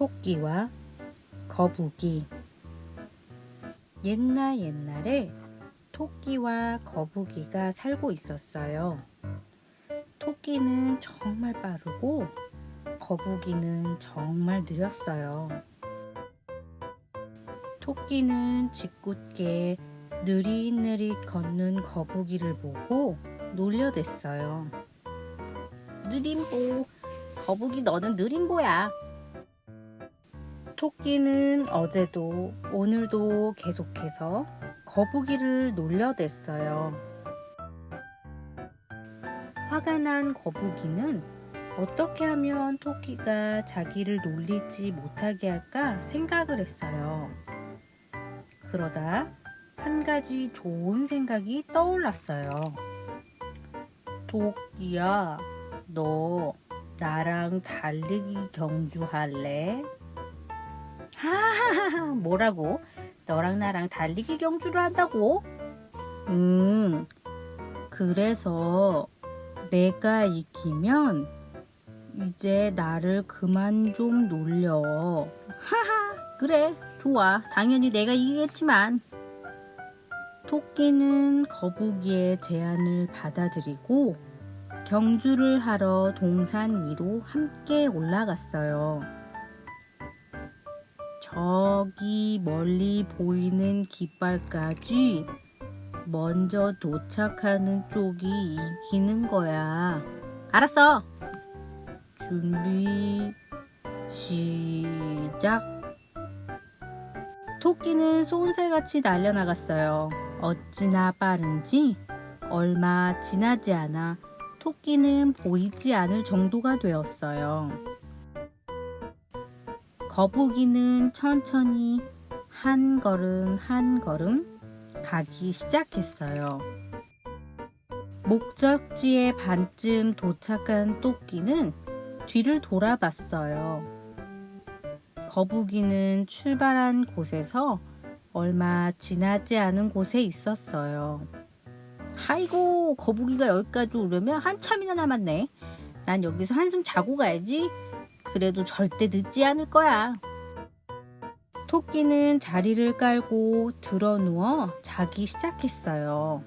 토끼와 거북이 옛날 옛날에 토끼와 거북이가 살고 있었어요. 토끼는 정말 빠르고 거북이는 정말 느렸어요. 토끼는 짓궂게 느릿느릿 걷는 거북이를 보고 놀려댔어요. 느림보, 거북이 너는 느림보야. 토끼는 어제도 오늘도 계속해서 거북이를 놀려댔어요. 화가 난 거북이는 어떻게 하면 토끼가 자기를 놀리지 못하게 할까 생각을 했어요. 그러다 한 가지 좋은 생각이 떠올랐어요. 토끼야, 너 나랑 달리기 경주할래? 하하하하, 뭐라고? 너랑 나랑 달리기 경주를 한다고? 응. 그래서 내가 이기면 이제 나를 그만 좀 놀려. 하하, 그래, 좋아. 당연히 내가 이기겠지만. 토끼는 거북이의 제안을 받아들이고 경주를 하러 동산 위로 함께 올라갔어요. 저기 멀리 보이는 깃발까지 먼저 도착하는 쪽이 이기는 거야. 알았어. 준비, 시작. 토끼는 쏜새같이 날려나갔어요. 어찌나 빠른지 얼마 지나지 않아 토끼는 보이지 않을 정도가 되었어요. 거북이는 천천히 한 걸음 한 걸음 가기 시작했어요. 목적지에 반쯤 도착한 토끼는 뒤를 돌아봤어요. 거북이는 출발한 곳에서 얼마 지나지 않은 곳에 있었어요. 아이고, 거북이가 여기까지 오려면 한참이나 남았네. 난 여기서 한숨 자고 가야지. 그래도 절대 늦지 않을 거야. 토끼는 자리를 깔고 들어 누워 자기 시작했어요.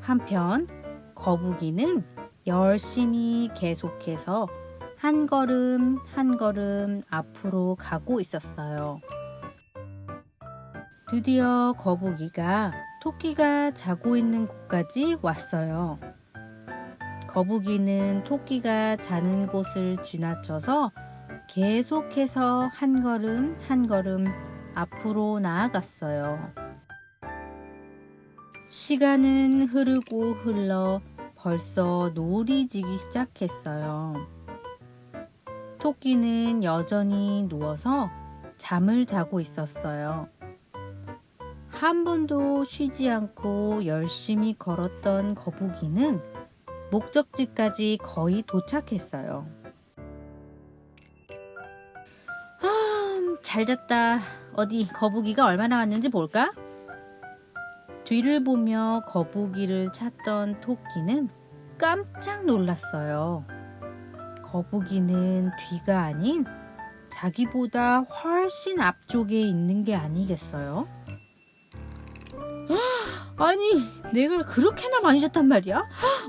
한편 거북이는 열심히 계속해서 한 걸음 한 걸음 앞으로 가고 있었어요. 드디어 거북이가 토끼가 자고 있는 곳까지 왔어요. 거북이는 토끼가 자는 곳을 지나쳐서 계속해서 한 걸음 한 걸음 앞으로 나아갔어요. 시간은 흐르고 흘러 벌써 놀이 지기 시작했어요. 토끼는 여전히 누워서 잠을 자고 있었어요. 한 번도 쉬지 않고 열심히 걸었던 거북이는 목적지까지 거의 도착했어요. 아, 잘 잤다. 어디 거북이가 얼마나 왔는지 볼까? 뒤를 보며 거북이를 찾던 토끼는 깜짝 놀랐어요. 거북이는 뒤가 아닌 자기보다 훨씬 앞쪽에 있는 게 아니겠어요? 아니, 내가 그렇게나 많이 잤단 말이야?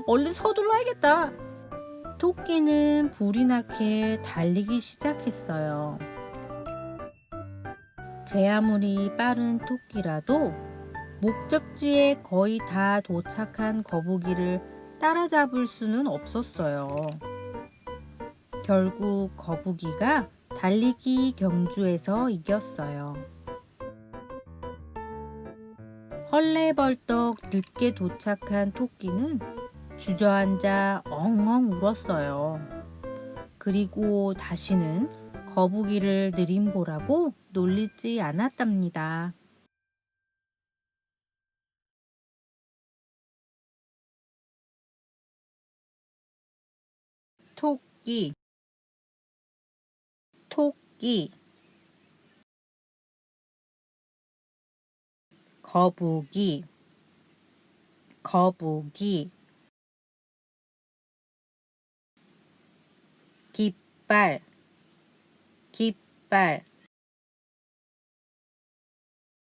얼른 서둘러야겠다. 토끼는 불이 나게 달리기 시작했어요. 제 아무리 빠른 토끼라도 목적지에 거의 다 도착한 거북이를 따라잡을 수는 없었어요. 결국 거북이가 달리기 경주에서 이겼어요. 헐레벌떡 늦게 도착한 토끼는 주저앉아 엉엉 울었어요. 그리고 다시는 거북이를 느림보라고 놀리지 않았답니다. 토끼 토끼 거북이 거북이 깃발, 깃발.